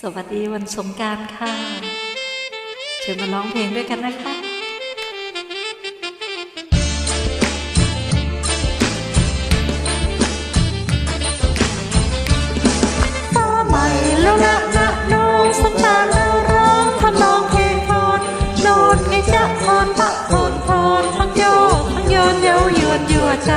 สวัสดีวันสงการค่ะ เชิญมาร้องเพลงด้วยกันนะคะฟ้าใหม่แล้วนะนะน้องสงกรารแล้วร้องทำนองเพลงโทนโนดไงจะทอนปะโทนโทนทั้งโยกทั้งโยนเย้ายวนยั่วใจ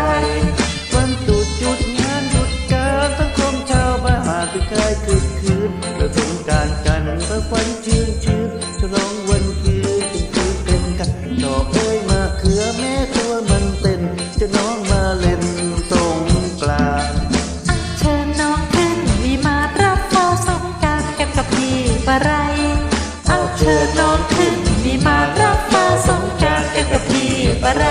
ชื่นชื่นฉลองวันคืนจึงคืนเป็นกันดอกเอ้ยมาเขือแม่ตัวมันเต้นจะน้องมาเล่นสงกรานต์เชิญน้องขึ้นมีมารับฟ้าสงกรารกันกับพี่ปะไรเอาเชิญน้องขึ้นมีมารับฟ้าสงกรารกันกับพี่ปะไร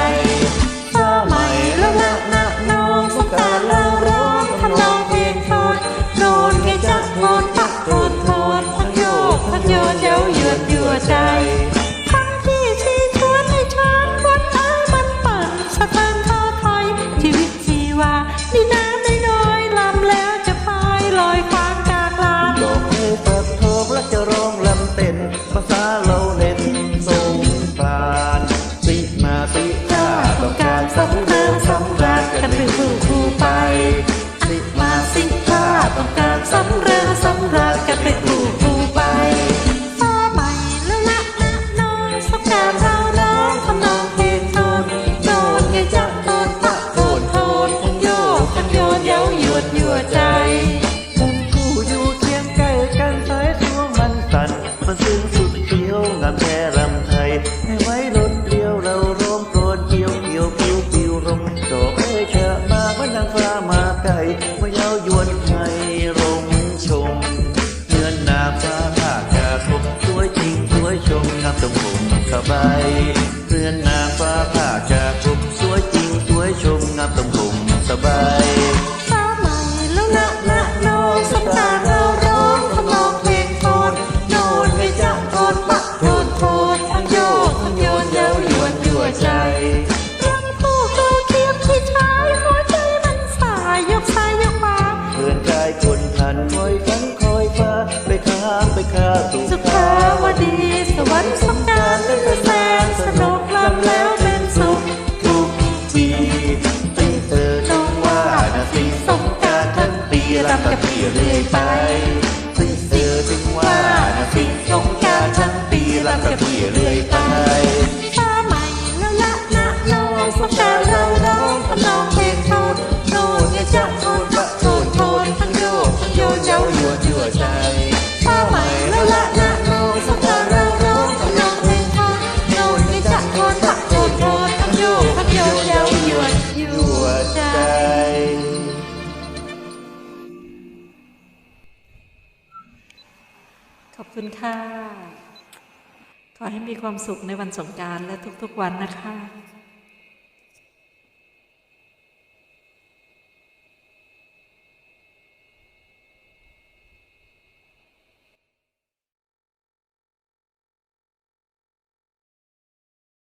ยั่วใจมุมคู่อยู่เคียงใกล้กันสายตัวมันสั่นมันซึ้งสุดเขียวงามแท้รำไทยให้ไว้รถเดียวเราร่วมโปรดเกี่ยวเกี่ยวผิวผิวลมดอกเอ้ยเธอมาเหมือนนางฟ้ามาไกลมาเย้ายวนให้รงชมเนื้อหนาฟ้าผ้ากาคมสวยจริงสวยชมงามตรงผมสบายเรือนนาฟ้าผ้ากาคมสวยจริงสวยชมงามตรงผมสบาย อยฝันคอยฟ้าไปค้างไปค้าสู่สุขาวดี สวรรค์สงกรารเป็นแสนสนุกลำแล้วเป็นสุขทุกทีตีเธอจงว่านาทีสงกรารทั้งปีรำกับพี่เรื่อยไปตีเธอจึงว่านาทีสงกรารทั้งปีรำกับพี่เรื่อยไป ขอบคุณค่ะ ขอให้มีความสุขในวันสงการและทุกๆวันนะคะ